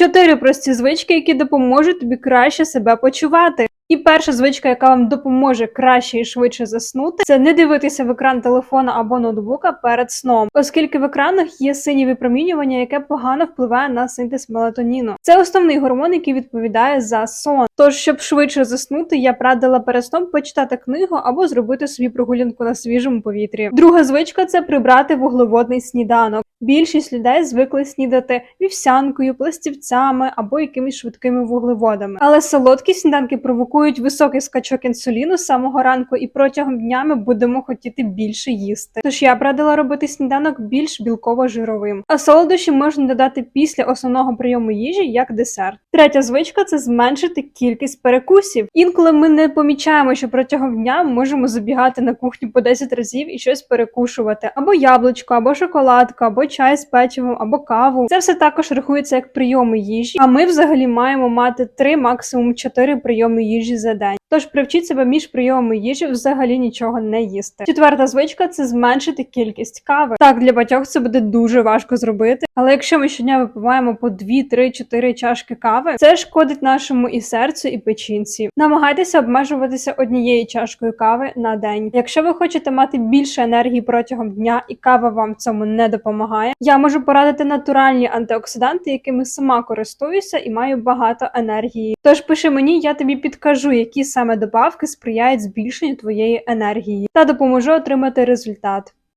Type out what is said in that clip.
Чотири прості звички, які допоможуть тобі краще себе почувати. І перша звичка, яка вам допоможе краще і швидше заснути, це не дивитися в екран телефона або ноутбука перед сном, оскільки в екранах є синє випромінювання, яке погано впливає на синтез мелатоніну. Це основний гормон, який відповідає за сон. Тож, щоб швидше заснути, я б радила перед сном почитати книгу або зробити собі прогулянку на свіжому повітрі. Друга звичка це прибрати вуглеводний сніданок. Більшість людей звикли снідати вівсянкою, пластівцями або якимись швидкими вуглеводами. Але солодкі сніданки провокують високий скачок інсуліну з самого ранку, і протягом дня ми будемо хотіти більше їсти. Тож я б радила робити сніданок більш білково-жировим. А солодощі можна додати після основного прийому їжі як десерт. Третя звичка це зменшити кількість перекусів. Інколи ми не помічаємо, що протягом дня можемо забігати на кухню по 10 разів і щось перекушувати, або яблучко, або шоколадка, або чай з печивом, або каву. Це все також рахується як прийоми їжі. А ми взагалі маємо мати 3, максимум 4 прийоми їжі за день. Тож привчіть себе між прийомами їжі взагалі нічого не їсти. Четверта звичка це зменшити кількість кави. Так, для багатьох це буде дуже важко зробити, але якщо ми щодня випиваємо по 2, 3, 4 чашки кави, це шкодить нашому і серцю, і печінці. Намагайтеся обмежуватися однією чашкою кави на день. Якщо ви хочете мати більше енергії протягом дня, і кава вам в цьому не допомагає, я можу порадити натуральні антиоксиданти, якими сама користуюся і маю багато енергії. Тож пиши мені, я тобі підкажу, які саме добавки сприяють збільшенню твоєї енергії та допоможе отримати результат.